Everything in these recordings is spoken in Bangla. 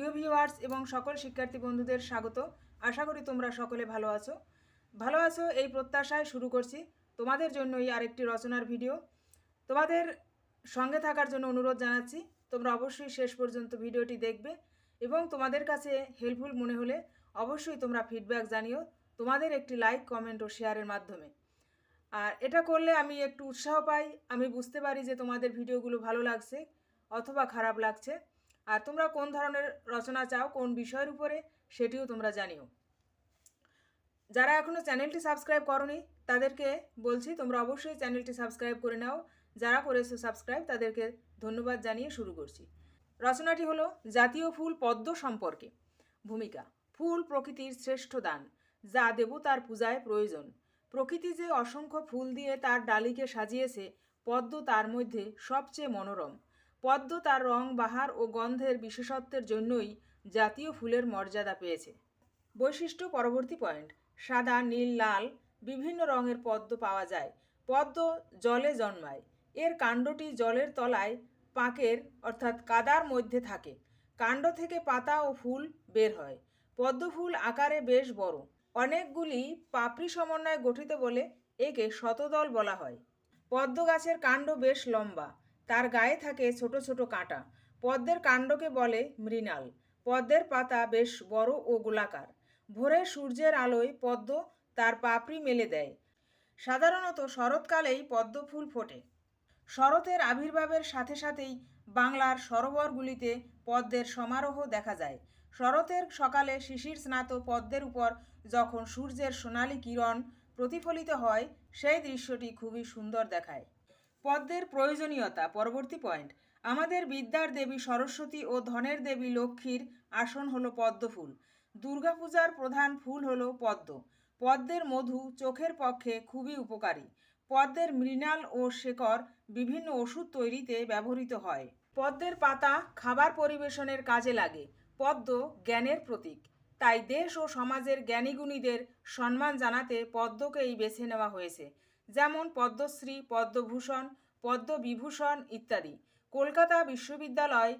প্রিয় ভিউয়ার্স এবং সকল শিক্ষার্থী বন্ধুদের স্বাগত। আশা করি তোমরা সকলে ভালো আছো। ভালো আছো এই প্রত্যাশায় শুরু করছি তোমাদের জন্যই আরেকটি রচনার ভিডিও। তোমাদের সঙ্গে থাকার জন্য অনুরোধ জানাচ্ছি, তোমরা অবশ্যই শেষ পর্যন্ত ভিডিওটি দেখবে এবং তোমাদের কাছে হেল্পফুল মনে হলে অবশ্যই তোমরা ফিডব্যাক জানিও, তোমাদের একটি লাইক কমেন্ট ও শেয়ারের মাধ্যমে। আর এটা করলে আমি একটু উৎসাহ পাই, আমি বুঝতে পারি যে তোমাদের ভিডিওগুলো ভালো লাগছে অথবা খারাপ লাগছে। আর তোমরা কোন ধরনের রচনা চাও, কোন বিষয়ের উপরে, সেটিও তোমরা জানিও। যারা এখনও চ্যানেলটি সাবস্ক্রাইব করনি, তাদেরকে বলছি তোমরা অবশ্যই চ্যানেলটি সাবস্ক্রাইব করে নাও। যারা করেছ সাবস্ক্রাইব, তাদেরকে ধন্যবাদ জানিয়ে শুরু করছি। রচনাটি হলো জাতীয় ফুল পদ্ম সম্পর্কে। ভূমিকা, ফুল প্রকৃতির শ্রেষ্ঠ দান, যা দেবতার পূজায় প্রয়োজন। প্রকৃতি যে অসংখ্য ফুল দিয়ে তার ডালিকে সাজিয়েছে, পদ্ম তার মধ্যে সবচেয়ে মনোরম। পদ্ম তার রং, বাহার ও গন্ধের বিশেষত্বের জন্যই জাতীয় ফুলের মর্যাদা পেয়েছে। বৈশিষ্ট্য, পরবর্তী পয়েন্ট। সাদা, নীল, লাল, বিভিন্ন রঙের পদ্ম পাওয়া যায়। পদ্ম জলে জন্মায়। এর কাণ্ডটি জলের তলায় পাকের, অর্থাৎ কাদার মধ্যে থাকে। কাণ্ড থেকে পাতা ও ফুল বের হয়। পদ্ম ফুল আকারে বেশ বড়। অনেকগুলি পাপড়ি সমন্বয়ে গঠিত বলে একে শতদল বলা হয়। পদ্ম গাছের কাণ্ড বেশ লম্বা। তার গায়ে থাকে ছোট ছোট কাঁটা। পদ্মের কাণ্ডকে বলে মৃণাল। পদ্মের পাতা বেশ বড় ও গোলাকার। ভোরে সূর্যের আলোয় পদ্ম তার পাপড়ি মেলে দেয়। সাধারণত শরৎকালেই পদ্ম ফুল ফোটে। শরতের আবির্ভাবের সাথে সাথেই বাংলার সরোবরগুলিতে পদ্মের সমারোহ দেখা যায়। শরতের সকালে শিশির স্নাত পদ্মের উপর যখন সূর্যের সোনালি কিরণ প্রতিফলিত হয়, সেই দৃশ্যটি খুবই সুন্দর দেখায়। পদ্মের প্রয়োজনীয়তা, পরবর্তী পয়েন্ট আমাদের বিদ্যার দেবী সরস্বতী ও ধনের দেবী লক্ষ্মীর আসন হলো পদ্মফুল। দুর্গাপূজার প্রধান ফুল হলো পদ্ম। পদ্মের মধু চোখের পক্ষে খুবই উপকারী। পদ্মের মৃণাল ও শেকড় বিভিন্ন ওষুধ তৈরিতে ব্যবহৃত হয়। পদ্মের পাতা খাবার পরিবেশনের কাজে লাগে। পদ্ম জ্ঞানের প্রতীক। তাই দেশ ও সমাজের জ্ঞানীগুণীদের সম্মান জানাতে পদ্মকেই বেছে নেওয়া হয়েছে। যেমন পদ্মশ্রী, পদ্মভূষণ, পদ্মবিভূষণ ইত্যাদি। কলকাতা বিশ্ববিদ্যালয়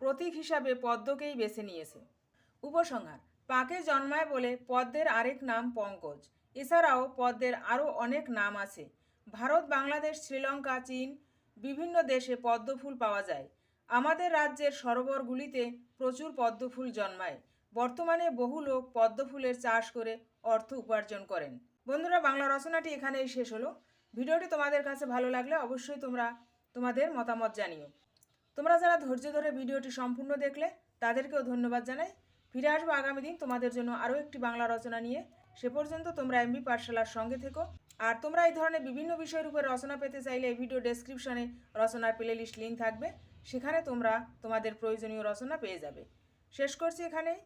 প্রতীক হিসাবে পদ্মকেই বেছে নিয়েছে। উপসংহার, পাকে জন্মায় বলে পদ্মের আরেক নাম পঙ্কজ। এছাড়াও পদ্মের আরও অনেক নাম আছে। ভারত, বাংলাদেশ, শ্রীলঙ্কা, চীন, বিভিন্ন দেশে পদ্মফুল পাওয়া যায়। আমাদের রাজ্যের সরোবরগুলিতে প্রচুর পদ্মফুল জন্মায়। বর্তমানে বহু লোক পদ্মফুলের চাষ করে অর্থ উপার্জন করেন। বন্ধুরা, বাংলা রচনাটি এখানেই শেষ হলো। ভিডিওটি তোমাদের কাছে ভালো লাগলে অবশ্যই তোমরা তোমাদের মতামত জানিও। তোমরা যারা ধৈর্য ধরে ভিডিওটি সম্পূর্ণ দেখলে, তাদেরকেও ধন্যবাদ জানাই। ফিরে আসব আগামী দিন তোমাদের জন্য আরও একটি বাংলা রচনা নিয়ে। সে পর্যন্ত তোমরা এমবি পাঠশালার সঙ্গে থেকো। আর তোমরা এই ধরনের বিভিন্ন বিষয়ের উপর রচনা পেতে চাইলে এই ভিডিও ডেসক্রিপশনে রচনার প্লে লিস্ট লিঙ্ক থাকবে। সেখানে তোমরা তোমাদের প্রয়োজনীয় রচনা পেয়ে যাবে। শেষ করছি এখানেই।